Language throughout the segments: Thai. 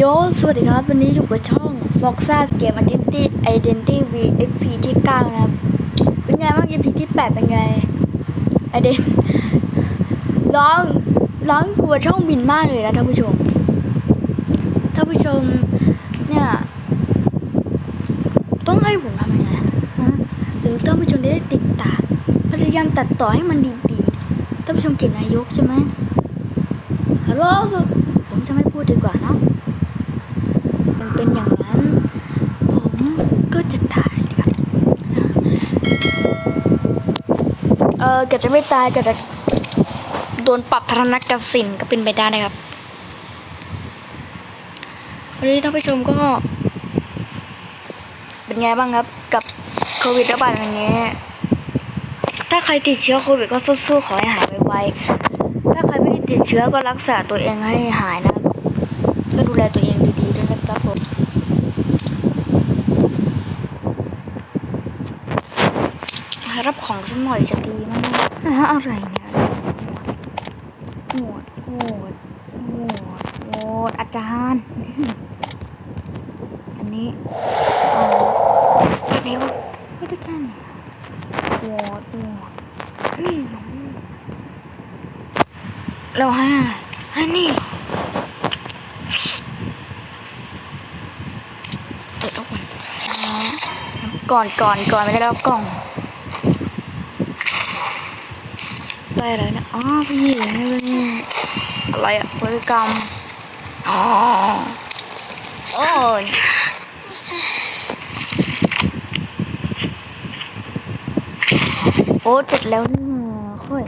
โย สวัสดีครับ วันนี้อยู่กับช่อง Foxa Game Identity Identity VFP ที่ 9 นะครับ เป็นไงบ้าง EP ที่ 8 เป็นไงไอเดนร้องร้องกลัวช่องบินมากเลยนะท่านผู้ชม ท่านผู้ชม เนี่ย ต้องให้ผมทำยังไงฮะถึงท่านผู้ชมได้ติดตาม พยายามตัดต่อให้มันดีๆ ท่านผู้ชมเกลียดนายกใช่ไหมฮัลโหลผมจะไม่พูดดีกว่าเนาะ เป็นอย่างนั้น ผมก็จะตายครับเออเกิดจะไม่ตายเกิดจะโดนปรับทรนกสินก็เป็นไปได้นะครับวันนี้ท่านผู้ชมก็ เป็นไงบ้างครับกับโควิดระบาดอย่างนี้ถ้าใครติดเชื้อโควิดก็สู้ๆขอให้หายไวๆถ้าใครไม่ได้ติดเชื้อก็รักษาตัวเองให้หายนะครับก็ดูแลตัวเองดีๆด้วยนะครับผม รับ ของสักหน่อยจะดีมากนะฮะอะไรเนี่ยโหวดโหวดโหวดโหวดอาจารย์ อันนี้อาอันนี้วะไม่ได้แค่นี้โหวดโหวดนี่เราให้อะไรให้นี่ตัวทุกคนก่อนก่อนก่อนไม่ได้รับกล่อง ได้ อะไรนะ อ๋อผู้หญิงนี่อะไรอะพฤติกรรม อ๋อโอ้ยโอ้เสร็จแล้วนี่ค่อย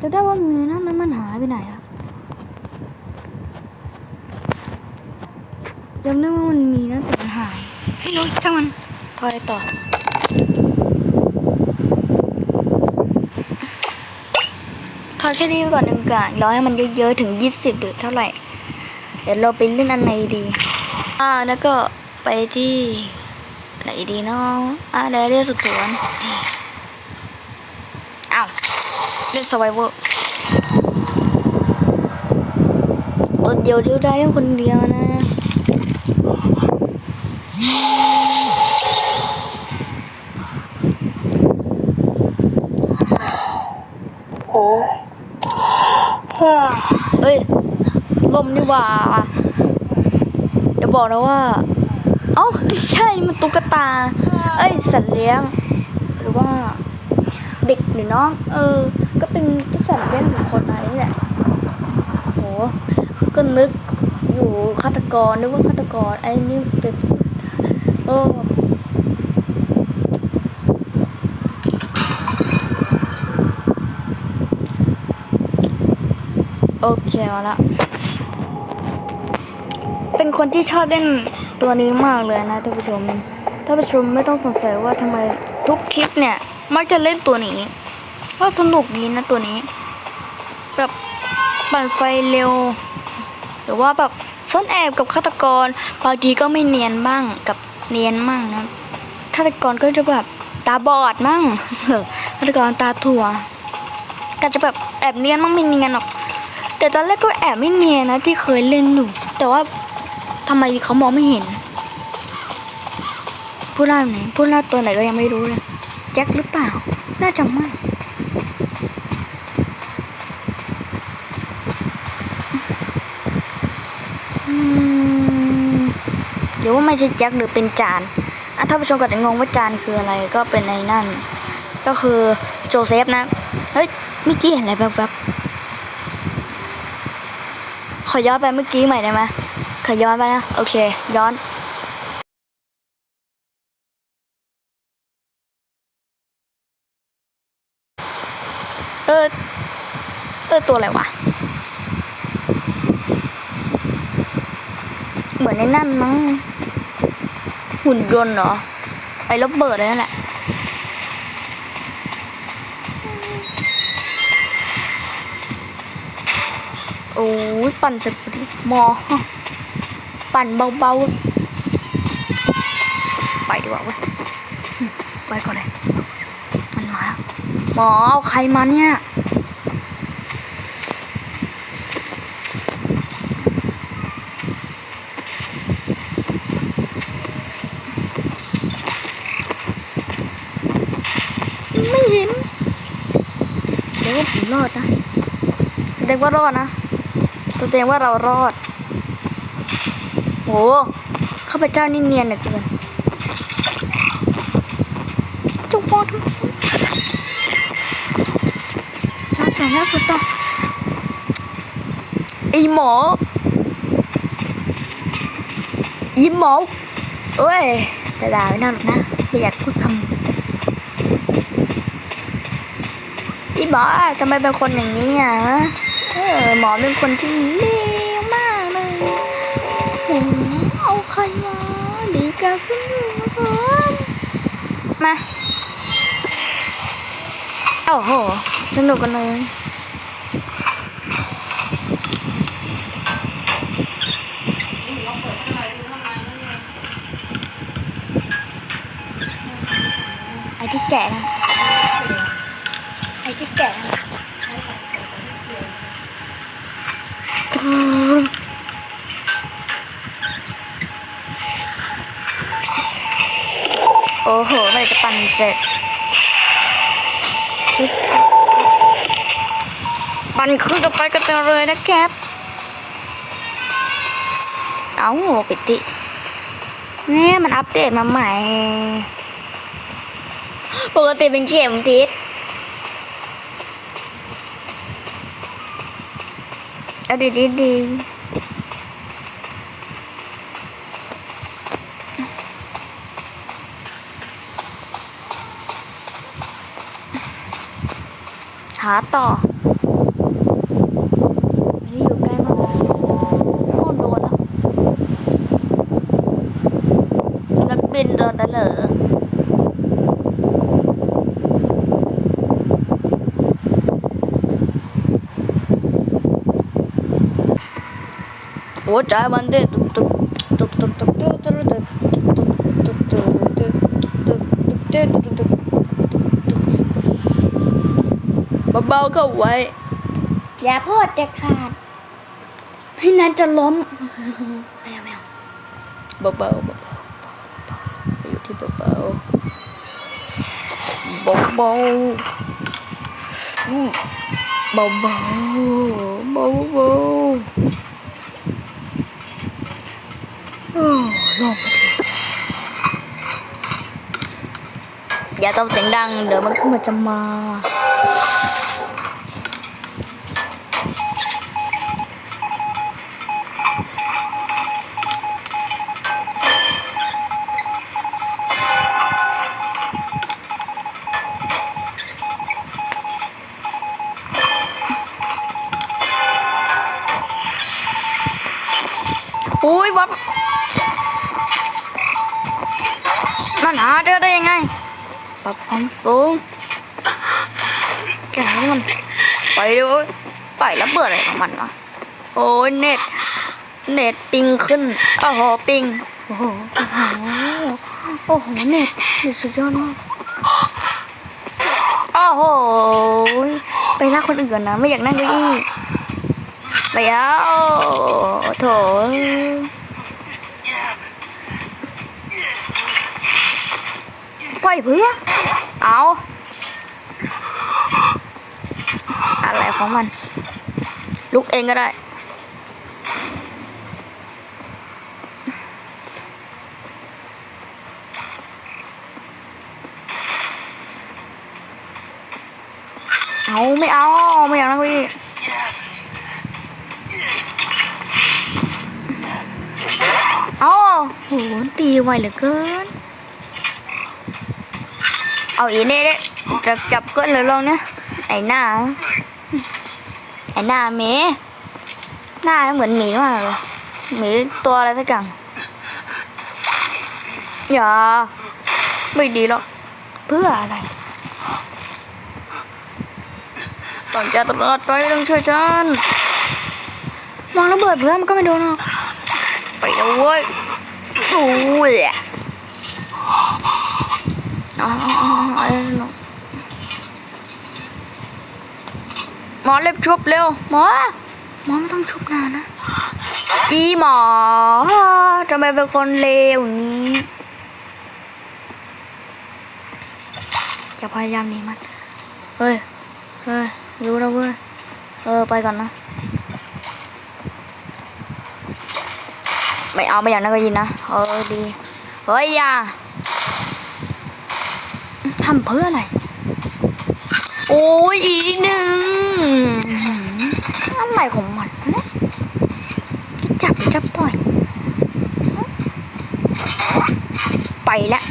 จะได้ว่ามีนะมันมันหายไปไหนอะจำได้ว่ามันมีนะแต่มันหาย ไม่รู้ช่างมันทอยต่อ ขอแคอนี้ไปก่อนหนึ่งก่อนรอให้มันเยอะๆถึง 20หรือเท่าไหร่ เดี๋ยวเราไปเล่นอันไหนดี อ่าแล้วก็ไปที่ไหนดีเนาะอ่าเดี๋ยวเรียสุดสวนอ้าวเล่นสไวเวอร์ตัวเดียวเดียวได้คนเดียวนะ เฮ้ย ลมนี่ว่าอย่าบอกนะว่า เอ้าไม่ใช่มันตุ๊กตา เอ้ย สัตว์เลี้ยง หรือว่าเด็กหรือน้อง เออ ก็เป็นสัตว์เลี้ยงของคนอะไรนี่แหละโหก็นึกอยู่ฆาตกรนึกว่าฆาตกรไอ้นี่เป็นเออโอเคเอาละ คนที่ชอบเล่นตัวนี้มากเลยนะท่านผู้ชมท่านผู้ชมไม่ต้องสงสัยว่าทำไมทุกคลิปเนี่ยมักจะเล่นตัวนี้เพราะสนุกดีนะตัวนี้ แบบปั่นไฟเร็ว หรือว่าแบบซ่อนแอบกับฆาตกรบางทีก็ไม่เนียนบ้างกับเนียนมั่งนะฆาตกรก็จะแบบตาบอดมั่งฆาตกรตาถั่วก็จะแบบแอบเนียนมั่งไม่เนียนหรอก แต่ตอนแรกก็แอบไม่เนียนนะที่เคยเล่นอยู่แต่ว่า ทำไมเขามองไม่เห็น ผู้ล่าไหนผู้ล่าตัวไหนก็ยังไม่รู้เลยแจ็คหรือเปล่า น่าจะไม่อืมหรือว่าไม่ใช่แจ็คหรือเป็นจานอะถ้าผู้ชมก็จะงงว่าจานคืออะไรก็เป็นในนั่น ก็คือโจเซฟนะ เฮ้ยเมื่อกี้เห็นอะไรแวบๆขอย้อนไปเมื่อกี้ใหม่ได้ไหม ขอย้อนไปนะ โอเค ย้อนเออเออตัวอะไรวะ เหมือนในนั่นมั้งหุ่นยนต์เหรอ ไอ้ระเบิดนั่นแหละโอ้ยปั่นเสร็จพอดีมอ ปั่นเบาๆ ไปดีกว่าเว้ยไปก่อนเลย มันมาหมอเอาใครมาเนี่ยไม่เห็นเดี๋ว่ารอดนะเด็กว่ารอดนะแสดงว่าเรารอด โหข้าพเจ้านี่เนียนเหลือเกินจุ๊บฟอดน่าจะน่าสุดต่อไอหมออีหมอเอ้ยแต่ด่าไม่ได้หรอกนะไม่อยากพูดคำอีหมอทำไมเป็นคนอย่างนี้อะเออหมอเป็นคนที่เเอาใครมาดีกับคุณผมมา โอ้โห สนุกกันเลยไอ้ที่แก่นะ ไอ้ที่แก่นะ โอ้โหเมื่อไรจะปั่นเสร็จ ปั่นขึ้นต่อไปกันเลยนะครับ เอาปิดดิเนี่ยมันอัปเดตมาใหม่ ปกติเป็นเข็มพิษอดีดีดี ต่อไม่ได้อยู่ใกล้มากโน่นโดนแล้วนักบินโดนแล้วเหรอหัวใจมันเต้นตุก เบาๆเข้าไว้ อย่าพูดเด็ดขาดไม่นั้นจะล้มไม่เอาไม่เอาเบาๆเบาๆเบาๆอยู่ที่เบาๆเบาๆอืมเบาๆเบาๆโอ้ลงมาทีอย่าต้องเสียงดัง เดี๋ยวมันก็มันจะมา ปรับความสูงแกให้มันไปเลยไประเบิดออะไรของมันวะโอ้ยเน็ต เน็ตปิงขึ้นโอ้โหปิงโอ้โหโอ้โหเน็ตเน็ตสุดยอดมากโอ้โหไปลากคนอื่นนนะไม่อยากนั่งเก้าอี้ไปแล้วโถปล่อยเพื่อ เอาอะไรของมัน ลุกเองก็ได้เอาไม่เอา ไม่อยากนั่งเก้าอี้เอาโหตีไวเหลือเกิน เอาอีนี่ดิจับจับก้นเลยลงเนี่ยไอหน้า ไอหน้าหมีหน้าเหมือนหมีมากเลยหมีตัวอะไรสักอย่างอย่าไม่ดีหรอกเพื่ออะไรต้องจะตลอดไปต้องช่วยฉันมองระเบิดเพื่อนมันก็ไม่โดนหรอกไปเลยเว้ยโอ้ยอ๋ออ๋ออ๋ออะไร หมอเล็บชุบเร็ว หมอ หมอไม่ต้องชุบนานนะ อีหมอทำไมเป็นคนเลวนี้อย่าพยายามหนีมัน เฮ้ย เฮ้ย รู้แล้วเว้ย เออ ไปก่อนนะ ไม่เอาไม่อยากนั่งก็ยินนะ เออ ดี เฮ้ยอย่า ทำเพื่ออะไร โอ้ยอีกนิดนึงอะไรของมันนะจะจับจะปล่อย ไปแล้ว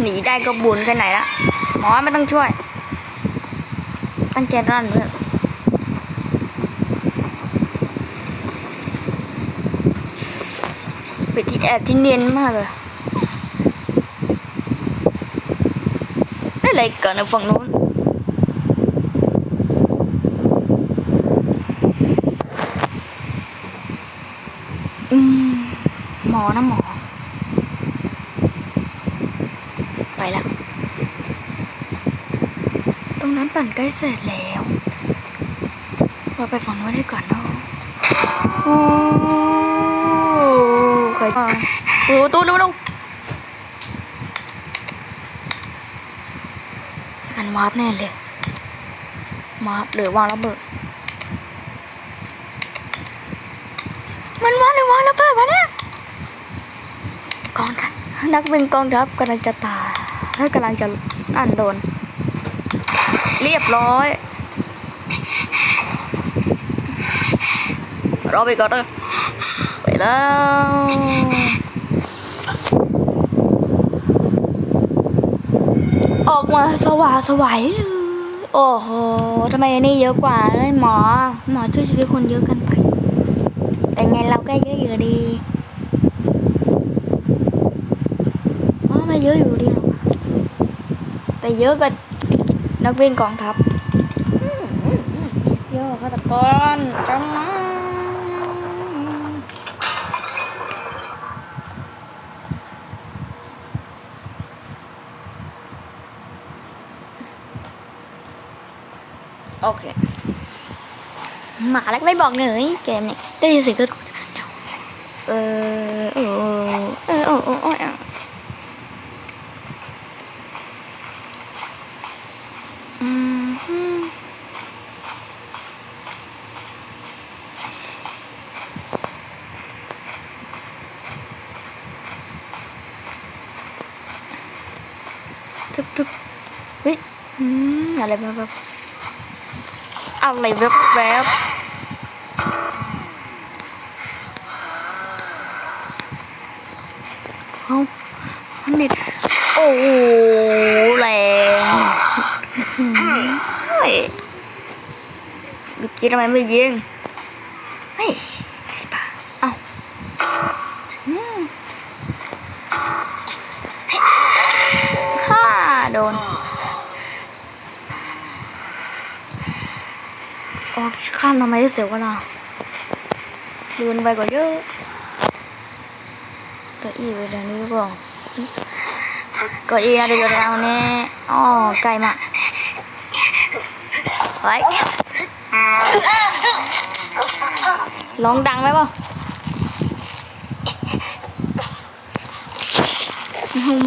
หนีได้ก็บุญแค่ไหนละหมอไม่ต้องช่วย ตั้งใจรันเพื่อนเป็นที่แอบที่เนียนมากเลย ได้อะไรเกิดในฝั่งนู้นอืมหมอนะหมอ ไปแล้ว ตรงนั้นปั่นใกล้เสร็จแล้วเราไปฝั่งนู้นได้ก่อนเนาะโอ้ใครมาเปิดประตูเร็วๆ มันวาร์ปแน่เลย วาร์ปหรือวางระเบิด มันวางหรือวางระเบิดวะเนี่ยกองทัพนักบินกองทัพกำลังจะตายเฮ้ยกำลังจะนั่นโดน เรียบร้อย รอไปก่อนนะไปแล้ว ออกมาสว่างสวัยเลยโอ้โหทำไมอันนี่เยอะกว่าเอ้ยหมอ หมอช่วยชีวิตคนเยอะกันไป แต่ไงเราก็เยอะอยู่ดีอ๋อไม่เยอะอยู่ดีหรอกแต่เยอะกว่านักบินกองทัพเยอะกว่าฆาตกรจังนะ โอเคหมาแล้วก็ไม่บอกเลยเกมนี้ได้ยินเสียงก็เออเออเออเออเออเออเอออืมฮึทึบทึบเฮ้ยอืมอะไรแบบแบบ อะไรแบบแบบเอ้าเน็ตโอ้แรงเฮ้ยเมื่อกี้ทำไมไม่ยิง เฮ้ยไอ้บ้าเอ้าอืมฮ่าโดน โอ้ข้าม ทำไมเสียวกันล่ะเดินไปกว่าเยอะก้าอี้ไปทางนี้หรือเปล่าเก้าอี้น่าจะอยู่ทางนี้อ๋อใกล้มากไว้ร้องดังไหมเปล่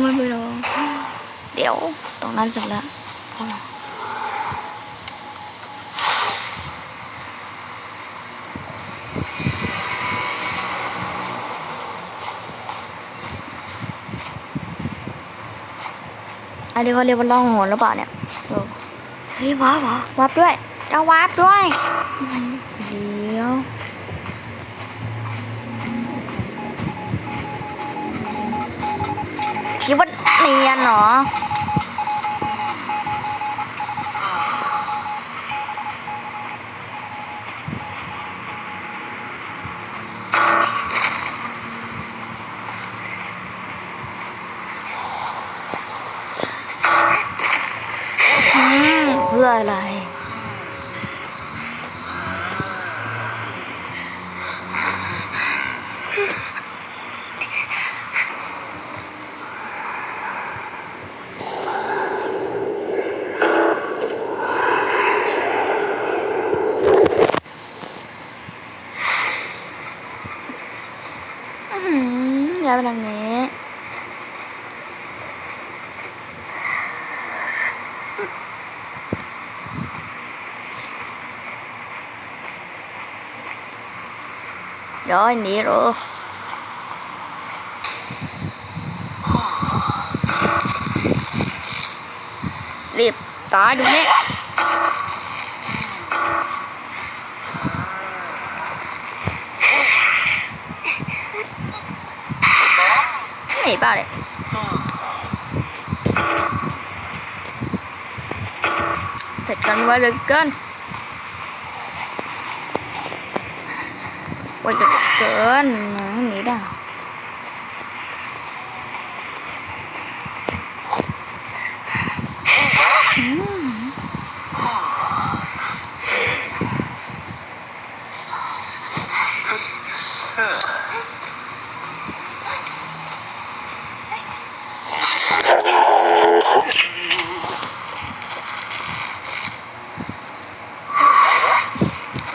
ไม่ไปหรอกเดี๋ยวตรงนั้นเสร็จแล้วเอามา อันนี้เขาเรียกว่าล่องหนหรือเปล่าเนี่ยเดี๋ยวเฮ้ยว้าวเหรอวับด้วยจะวับด้วยเดี๋ยวคิดว่าเนียนเหรออื มเพื่ออะไร อืมย้ายไปทางนี้ ย้ อยหนีเหรอรีบตายดูเนี่ยไม่บ้าเลยเสร็จกันไว้เลยเกิน ว้เหลยเกินหนีได้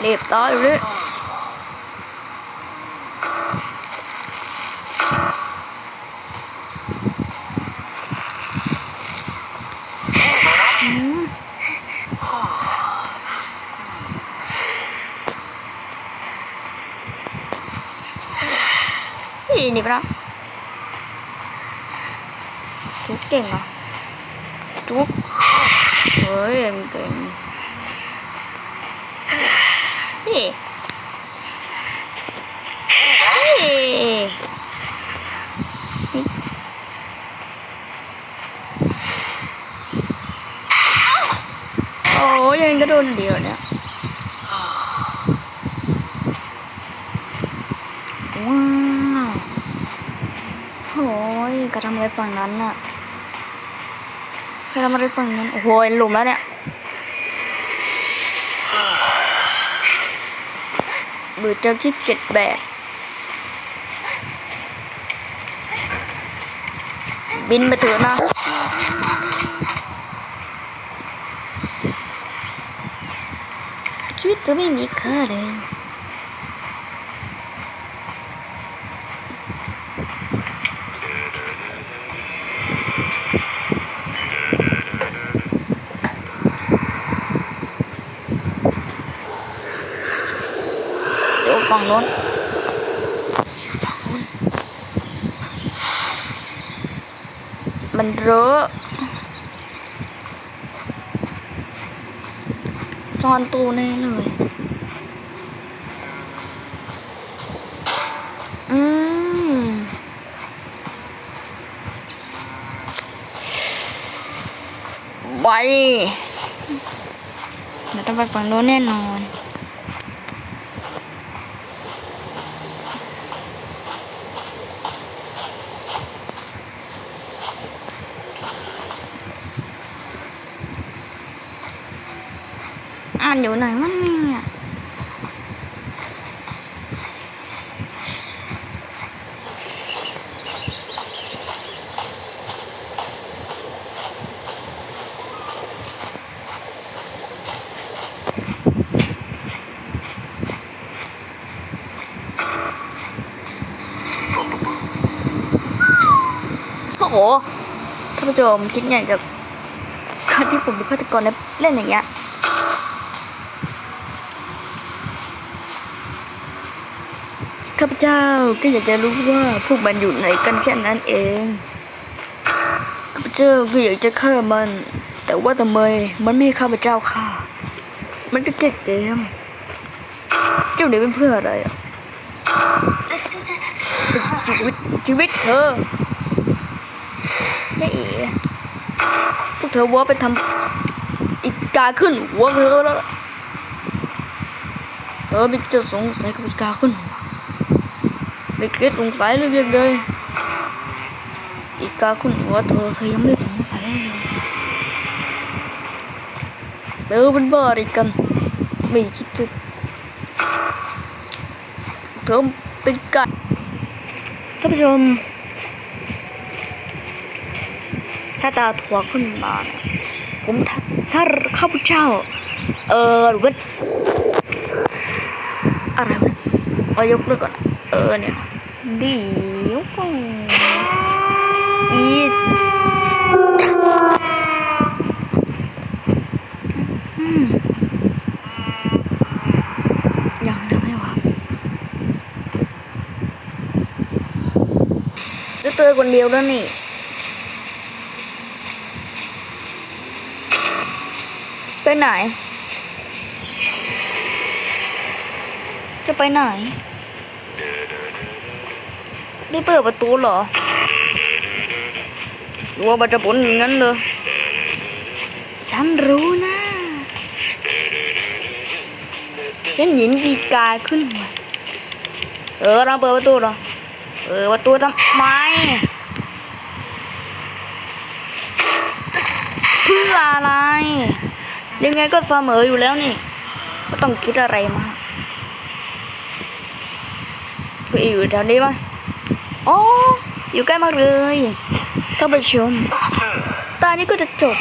รีบต่อดูดิอืม นี่นี่ปะจุกเก่งเหรอจุกเฮ้ยมันเก่งนี่นี่โอ้ยยังก็โดนเดียวเนี่ยว้าว โอ้ยกระทำอะไรฝั่งนั้นน่ะกระทำอะไรฝั่งนั้น โอ้โหหลุมแล้วเนี่ย เบื่อจะขี้เกียจแบก บินไปเถอะนะชีวิตเธอไม่มีค่าเลย ฝั่งโน้นฝั่งโน้นมันเรอะซ่อนตู้แน่เลยอืมไปเราต้องไปฝั่งโน้นแน่นอน โหท่านผู้ชมคิดไงกับการที่ผมเป็นฆาตกรแล้วเล่นอย่างเงี้ยข้าพเจ้าก็อยากจะรู้ว่าพวกมันอยู่ไหนกันแค่นั้นเองข้าพเจ้าก็อยากจะฆ่ามัน แต่ว่าทำไมมันไม่ข้าพเจ้าฆ่า มันก็แค่เกมเจ้าหนีเป็นเพื่ออะไรอะชีวิตชีวิตเธอ ได้เอพวกเธอว่าไปทำอีกกาขึ้นหัวเธอแล้วเธอไม่จะสงสัยกับอีกาขึ้นหัวไม่คิดสงสัยเลยยังไงอีกาคุณหัวเธอเธอยังไม่สงสัยเลยเธอเป็นบ้าอะไรกันไม่คิดจะเธอเป็นก่ท่านผู้ชม ตาถั่วขึ้นมา ผมถ้าข้าพเจ้า เออหรือว่าอะไรเอายกเลิกก่อน เออเนี่ยดี๋ยวก่อนอีสยังทงให้วะจะเจอคนเดียวแล้วนี่ ไปไหน จะไปไหนได้เปิดประตูเหรอหรือว่ามันจะผลงั้นเลยฉันรู้นะ ฉันเห็นอีกายขึ้นมาเออเราเปิดประตูเหรอ เออประตูทำไมเพื่ออะไร ยังไงก็เสมออยู่แล้วนี่ไม่ต้องคิดอะไรมาไปอยู่แถวนี้ไหมอ๋ออยู่ใกล้มากเลยท่านผู้ชมตอนนี้ก็จะจบ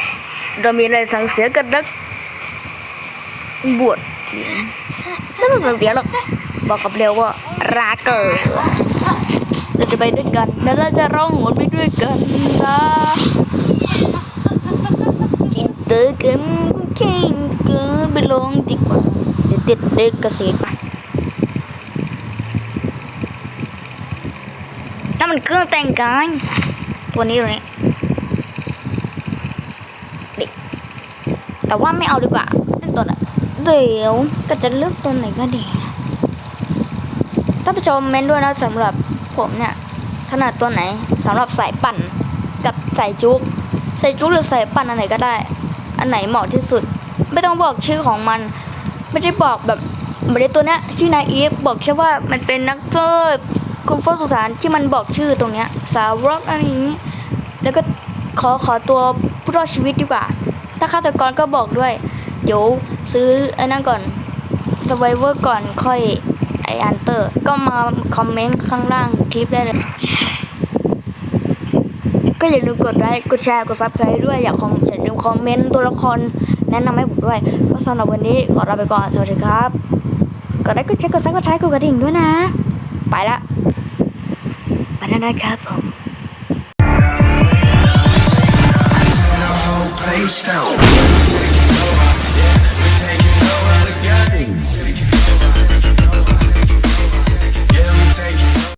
เรามีอะไรสั่งเสียกันนักบวชไม่ต้องสั่งเสียหรอก บอกกับเร็วว่ารักเกิดเราจะไปด้วยกัน แล้วเราจะร้องโหนไปด้วยกันนะกินเตอกัน ก่งเกินไปลงดีกว่าเดี๋ยวติดเด็กเกษตรไปถ้ามันเครื่องแต่งกายตัวนี้ตัวนี้ดิแต่ว่าไม่เอาดีกว่าเล่นตัวน่ะเดี๋ยวก็จะเลือกตัวไหนก็ดีท่านผู้ชมเม้นด้วยนะสำหรับผมเนี่ยถนัดตัวไหนสำหรับสายปั่นกับสายจุกสายจุกหรือสายปั่นอันไหนก็ได้ อันไหนเหมาะที่สุด ไม่ต้องบอกชื่อของมัน ไม่ได้บอกแบบไม่ได้ตัวเนี้ยชื่อนายอีฟบอกแค่ว่ามันเป็นนักโทษคุณฟ้าสุสานที่มันบอกชื่อตรงเนี้ย สาวกอะไรอย่างนี้ แล้วก็ขอขอตัวผู้รอดชีวิตดีกว่า ถ้าฆาตกรก็บอกด้วย เดี๋ยวซื้อไอ้นั่นก่อนสไวเวอร์ก่อนค่อยไออันเตอร์ ก็มาคอมเมนต์ข้างล่างคลิปได้เลย ก็อย่าลืมกดไลค์กดแชร์กดซับสไครต์ด้วย อย่าคอมอย่าลืมคอมเมนต์ตัวละคร แนะนำให้ผมด้วย ก็สำหรับวันนี้ขอลาไปก่อน สวัสดีครับ กดไลค์กดแชร์กดซับสไครต์กดกระดิ่งด้วยนะ ไปละไปแล้วนะครับผม Place down.